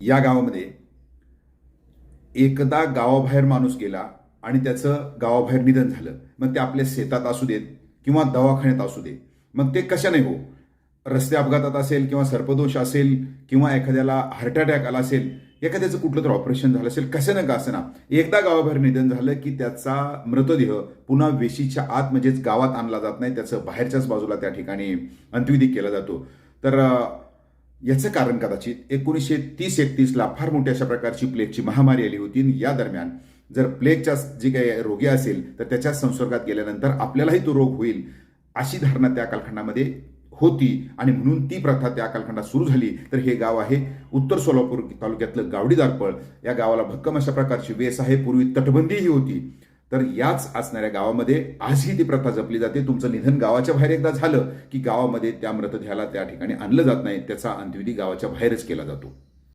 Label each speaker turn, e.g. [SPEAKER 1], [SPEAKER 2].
[SPEAKER 1] या गावामध्ये एकदा गावाबाहेर माणूस गेला आणि त्याचं गावाबाहेर निधन झालं. मग ते आपल्या शेतात असू देत किंवा दवाखान्यात असू दे मग ते कशाने हो? रस्ते अपघातात असेल किंवा सर्पदोष असेल किंवा एखाद्याला हार्ट अटॅक आला असेल एखाद्याचं कुठलं तर ऑपरेशन झालं असेल कशानं का असं ना एकदा गावाबाहेर निधन झालं की त्याचा मृतदेह पुन्हा वेशीच्या आत म्हणजेच गावात आणला जात नाही त्याचं बाहेरच्याच बाजूला त्या ठिकाणी अंत्यविधी केला जातो. तर याचं कारण कदाचित एकोणीसशे तीस एकतीसला फार मोठ्या अशा प्रकारची प्लेगची महामारी आली होती. आणि या दरम्यान जर प्लेगच्या जी काही रोगी असेल तर त्याच्या संसर्गात गेल्यानंतर आपल्यालाही तो रोग होईल अशी धारणा त्या कालखंडामध्ये होती. आणि म्हणून ती प्रथा त्या कालखंडात सुरू झाली. तर हे गाव आहे उत्तर सोलापूर तालुक्यातलं गावडीदारपळ. या गावाला भक्कम अशा प्रकारची वेस आहे. पूर्वी तटबंदीही होती. तर याच असणाऱ्या गावामध्ये आजही ती प्रथा जपली जाते. तुमचं निधन गावाच्या बाहेर एकदा झालं की गावामध्ये त्या मृतदेहाला त्या ठिकाणी आणलं जात नाही. त्याचा अंत्यविधी गावाच्या बाहेरच केला जातो.